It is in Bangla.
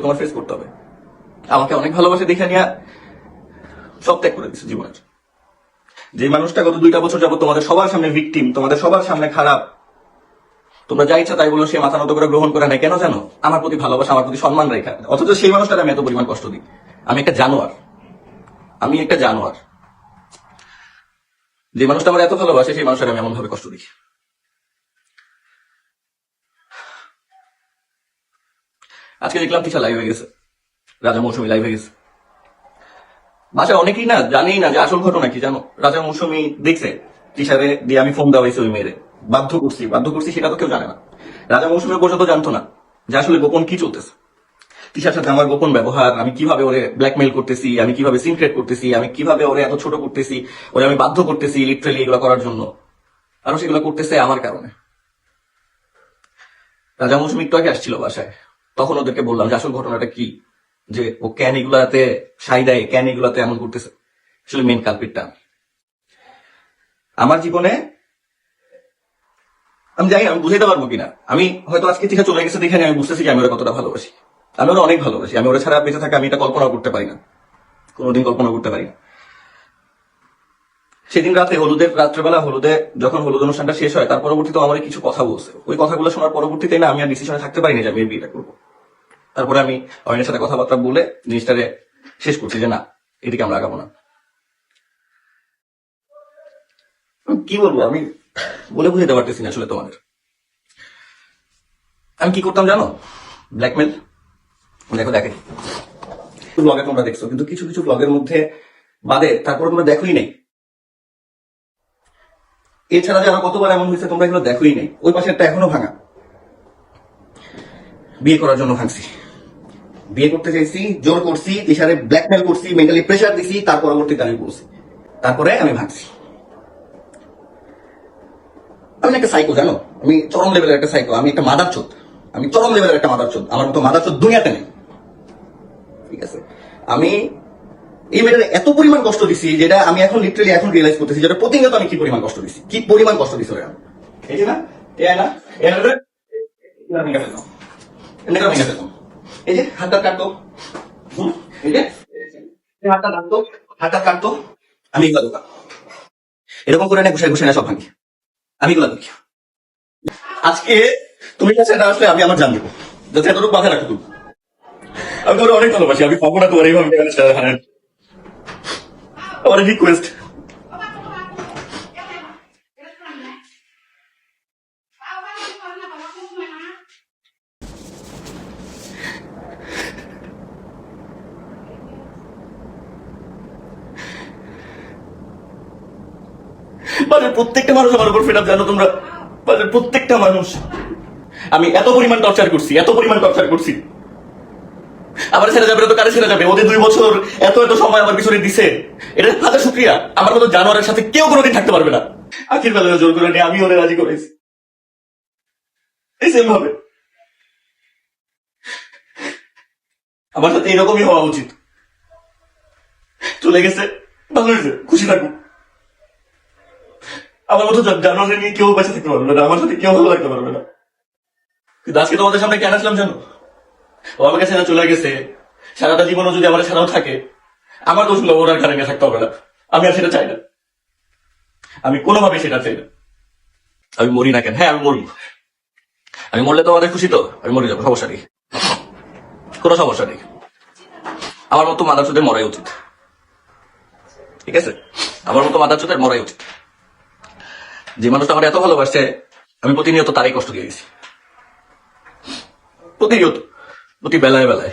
তোমার ফেস করতে হবে। আমাকে অনেক ভালোবাসে দেখে নিয়ে সব ত্যাগ করে দিচ্ছে জীবনের যে মানুষটা গত দুইটা বছর যাবত তোমাদের সবার সামনে ভিকটিম তোমাদের সবার সামনে খারাপ, তোমরা যা ইচ্ছা তাই বলো, সে মাথা নত করে গ্রহণ করে নেয় কেন জানো? আমার প্রতি ভালোবাসা, আমার প্রতি সম্মান রেখা। অথচ সেই মানুষটার আমি এত পরিমাণ কষ্ট দিই। আমি একটা জানোয়ার। আমি একটা জানোয়ার। যে মানুষটা আমার এত ভালোবাসে, সেই মানুষটার আমি এমন ভাবে কষ্ট দিই। আজকে দেখলাম তিশা লাইভ হয়ে গেছে। রাজা মৌসুমী লাইভ হয়ে গেছে। বাসায় অনেকেই না জানেই না যে আসল ঘটনা কি, জানো? রাজা মৌসুমী দেখছে তিশারে দিয়ে আমি ফোন দেওয়া হয়েছে ওই মেয়েরে। বাধ্য করছি বাধ্য করছি সেটা তো কেউ জানে না। রাজা মৌসুমী পর্যন্ত জানতো না যে আসলে গোপন কি চলতেছে। তিশার সাথে আমার গোপন ব্যবহার, আমি কীভাবে ওরে ব্ল্যাকমেল করতেছি, আমি কীভাবে সিনক্রেট করতেছি, আমি কীভাবে ওরে এত ছোট করতেছি, ওরে আমি বাধ্য করতেছি লিটারেলি এগুলো করার জন্য। আর সেগুলো করতেছে আমার কারণে। রাজা মৌসুমী একটু আগে আসছিল বাসায়। তখন ওদেরকে বললাম যে, আসল ঘটনাটা কি? যে, ও ক্যান এগুলাতে সাই দেয়, ক্যান এগুলাতে এমন করতেছে। আসলে মেন কালপিটটা আমার জীবনে, আমি জানি আমি বুঝাইতে পারব কিনা। আমি হয়তো আজকে থেকে চলে গেছে দেখে আমি বুঝতেছি যে, আমি ওরা কতটা ভালোবাসি। আমি ওরা অনেক ভালোবাসি। আমি ওরা ছাড়া বেঁচে থাকা আমি এটা কল্পনা করতে পারি না। কোনোদিন কল্পনা করতে পারি না। সেদিন রাতে হলুদের, রাত্রেবেলা হলুদে যখন হলুদ অনুষ্ঠানটা শেষ হয়, তার পরবর্তীতে আমার কিছু কথা বলছে। ওই কথাগুলো শোনার পরবর্তীতে না আমি আর ডিসিশনে থাকতে পারিনি যে, আমি বিয়েটা করব। তারপরে আমি অয়নের সাথে কথাবার্তা বলে জিনিসটারে শেষ করছি যে না, এদিকে আমরা আগাবো না। কি বলব, আমি বলে বুঝাতে পারতেছি না আসলে তোমাদের। আমি কি করতাম জানো? ব্ল্যাকমেল দেখো দেখে ব্লগে তোমরা দেখছ, কিন্তু কিছু কিছু ব্লগের মধ্যে বাদে তারপরে তোমরা দেখোই নেই। এছাড়া যে আরও কতবার এমন হয়েছে তোমরা এগুলো দেখোই নেই। ওই পাশেরটা এখনও ভাঙা। বিয়ে করার জন্য ভাঙছি বিয়ে করতে চাইছি জোর করছি তিসারে ব্ল্যাকমেল করছি মেন্টালি প্রেশার দিছি তার পরবর্তীতে আমি বলছি তারপরে আমি ভাঙছি আমি একটা সাইকো জানো আমি চরম লেভেলের একটা সাইকো আমি একটা মাদার চোদ আমি চরম লেভেলের একটা মাদার চোদ আমার মতো মাদার চোদ দুনিয়াতে নেই ঠিক আছে আমি এই মেয়েটার এত পরিমাণ কষ্ট দিছি যেটা আমি এখন লিটারালি এখন রিয়েলাইজ করতেছি যেটা প্রতিনিয়ত আমি কি পরিমাণ কষ্ট দিছি কি পরিমাণ কষ্ট দিছি ওরা যে না এ না এ না আমি এগুলা দোকান এরকম করে না ঘুষে ঘুষে না, সব ভাঙি। আমি এগুলা দেখি আজকে তুমি কাছে না আসলে আমি আমার জান দেবো। যাতে এতটুকু মাথায় রাখো তুমি। আমি তোমার অনেক ভালোবাসি। আমি পাবো না তোমার এইভাবে আমার রিকোয়েস্ট বাজের প্রত্যেকটা মানুষ আমার উপর ফেরাপ জানো তোমরা। বাজের প্রত্যেকটা মানুষ। আমি এত পরিমাণ টর্চার করছি, এত পরিমাণ টর্চার করছি। আমার ছেড়ে যাবে তো কারে ছেড়ে যাবে? ওদের দুই বছর এত এত সময় আমার পিছনে দিছে। এটা হাজার শুক্রিয়া। আমার মতো জানোয়ারের সাথে কেউ কোনোদিন থাকতে পারবে না। আখির বেলায় জোর করে নিয়ে আমি ওরে রাজি করেছি এই সেম ভাবে। আমার সাথে এরকমই হওয়া উচিত। চলে গেছে। ভালো হয়েছে। খুশি থাকুক। আমার মতো জা- নিয়ে কেউ বেঁচে থাকতে পারবে না, আমার সাথে কেউ ভালো লাগতে পারবে না। কিন্তু তোমাদের সামনে কেন আসলাম জানো? ও আমাকে ছেড়ে চলে গেছে, সারাটা জীবনও যদি আমার ছাড়াও থাকে, আমার দোষগুলো আর ঘাড়ে থাকতে হবে না। আমি আর সেটা চাই না। আমি কোনোভাবে সেটা চাই না। আমি মরি না কেন? হ্যাঁ আমি মরি আমি মরলে তোমাদের খুশি তো? আমি মরে যাব, সমস্যা নেই। কোনো সমস্যা নেই। আমার মতো মাদার চোদের মরাই উচিত। ঠিক আছে? আমার মতো মাদার চোদের মরাই উচিত। যে মানুষটা আমার এত ভালোবাসছে আমি প্রতিনিয়ত তারই কষ্ট দিয়ে গেছি। প্রতিনিয়ত, প্রতি বেলায় বেলায়।